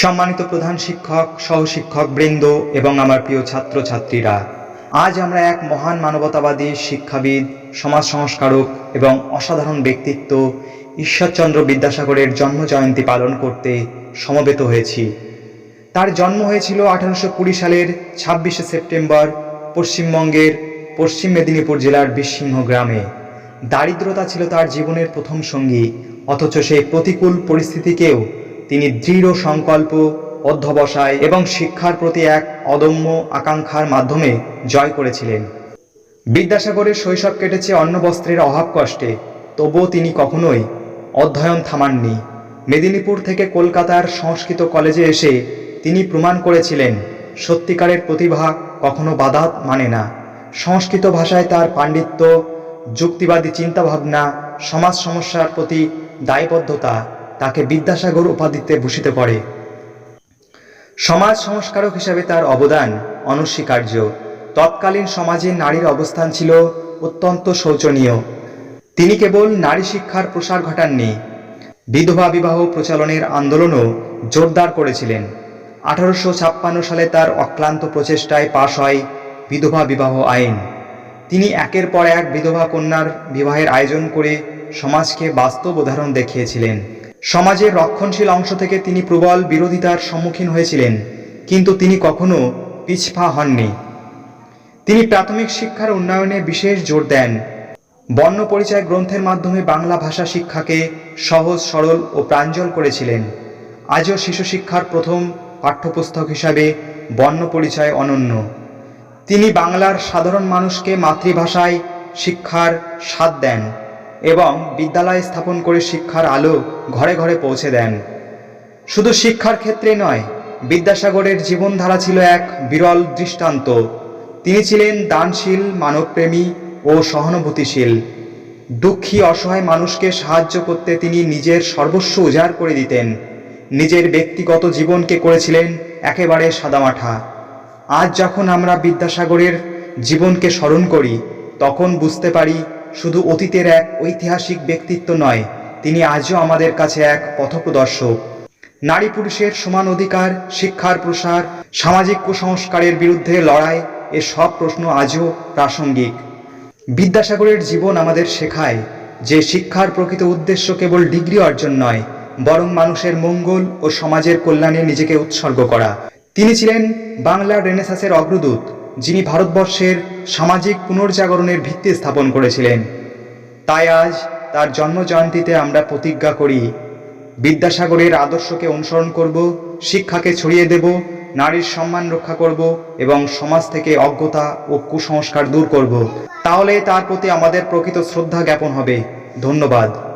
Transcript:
সম্মানিত প্রধান শিক্ষক, সহশিক্ষক বৃন্দ এবং আমার প্রিয় ছাত্রছাত্রীরা, আজ আমরা এক মহান মানবতাবাদী শিক্ষাবিদ, সমাজ সংস্কারক এবং অসাধারণ ব্যক্তিত্ব ঈশ্বরচন্দ্র বিদ্যাসাগরের জন্ম জয়ন্তী পালন করতে সমবেত হয়েছি। তার জন্ম হয়েছিল আঠারোশো কুড়ি সালের ছাব্বিশে সেপ্টেম্বর, পশ্চিমবঙ্গের পশ্চিম মেদিনীপুর জেলার বিসিংহ গ্রামে। দারিদ্রতা ছিল তার জীবনের প্রথম সঙ্গী, অথচ সেই প্রতিকূল পরিস্থিতিকেও তিনি দৃঢ় সংকল্প, অধ্যবসায় এবং শিক্ষার প্রতি এক অদম্য আকাঙ্ক্ষার মাধ্যমে জয় করেছিলেন। বিদ্যাসাগরের শৈশব কেটেছে অন্ন বস্ত্রের অভাব কষ্টে, তবুও তিনি কখনোই অধ্যয়ন থামাননি। মেদিনীপুর থেকে কলকাতার সংস্কৃত কলেজে এসে তিনি প্রমাণ করেছিলেন, সত্যিকারের প্রতিভা কখনো বাধা মানে না। সংস্কৃত ভাষায় তার পাণ্ডিত্য, যুক্তিবাদী চিন্তাভাবনা, সমাজ সমস্যার প্রতি দায়বদ্ধতা তাকে বিদ্যাসাগর উপাধিতে ভূষিত করে। সমাজ সংস্কারক হিসাবে তার অবদান অনস্বীকার্য। তৎকালীন সমাজে নারীর অবস্থান ছিল অত্যন্ত শোচনীয়। তিনি কেবল নারী শিক্ষার প্রসার ঘটাননি, বিধবা বিবাহ প্রচলনের আন্দোলনও জোরদার করেছিলেন। আঠারোশো ছাপ্পান্ন সালে তার অক্লান্ত প্রচেষ্টায় পাশ হয় বিধবা বিবাহ আইন। তিনি একের পর এক বিধবা কন্যার বিবাহের আয়োজন করে সমাজকে বাস্তব উদাহরণ দেখিয়েছিলেন। সমাজের রক্ষণশীল অংশ থেকে তিনি প্রবল বিরোধিতার সম্মুখীন হয়েছিলেন, কিন্তু তিনি কখনো পিছপা হননি। তিনি প্রাথমিক শিক্ষার উন্নয়নে বিশেষ জোর দেন। বর্ণ পরিচয় গ্রন্থের মাধ্যমে বাংলা ভাষা শিক্ষাকে সহজ, সরল ও প্রাঞ্জল করেছিলেন। আজও শিশু শিক্ষার প্রথম পাঠ্যপুস্তক হিসাবে বর্ণ পরিচয় অনন্য। তিনি বাংলার সাধারণ মানুষকে মাতৃভাষায় শিক্ষার স্বাদ দেন। এবং বিদ্যালয় স্থাপন করে শিক্ষার আলো ঘরে ঘরে পৌঁছে দেন। শুধু শিক্ষার ক্ষেত্রে নয়, বিদ্যাসাগরের জীবনধারা ছিল এক বিরল দৃষ্টান্ত। তিনি ছিলেন দানশীল, মানবপ্রেমী ও সহানুভূতিশীল। দুঃখী, অসহায় মানুষকে সাহায্য করতে তিনি নিজের সর্বস্ব উজাড় করে দিতেন। নিজের ব্যক্তিগত জীবনকে করেছিলেন একেবারে সাদামাঠা। আজ যখন আমরা বিদ্যাসাগরের জীবনকে স্মরণ করি, তখন বুঝতে পারি শুধু অতীতের এক ঐতিহাসিক ব্যক্তিত্ব নয়, তিনি আজও আমাদের কাছে এক পথপ্রদর্শক। নারী পুরুষের সমান অধিকার, শিক্ষার প্রসার, সামাজিক কুসংস্কারের বিরুদ্ধে লড়াই, এ সব প্রশ্ন আজও প্রাসঙ্গিক। বিদ্যাসাগরের জীবন আমাদের শেখায় যে শিক্ষার প্রকৃত উদ্দেশ্য কেবল ডিগ্রি অর্জন নয়, বরং মানুষের মঙ্গল ও সমাজের কল্যাণে নিজেকে উৎসর্গ করা। তিনি ছিলেন বাংলার রেনেসাসের অগ্রদূত, যিনি ভারতবর্ষের সামাজিক পুনর্জাগরণের ভিত্তি স্থাপন করেছিলেন। তাই আজ তার জন্মজয়ন্তীতে আমরা প্রতিজ্ঞা করি, বিদ্যাসাগরের আদর্শকে অনুসরণ করব, শিক্ষাকে ছড়িয়ে দেব, নারীর সম্মান রক্ষা করব এবং সমাজ থেকে অজ্ঞতা ও কুসংস্কার দূর করব। তাহলে তার প্রতি আমাদের প্রকৃত শ্রদ্ধা জ্ঞাপন হবে। ধন্যবাদ।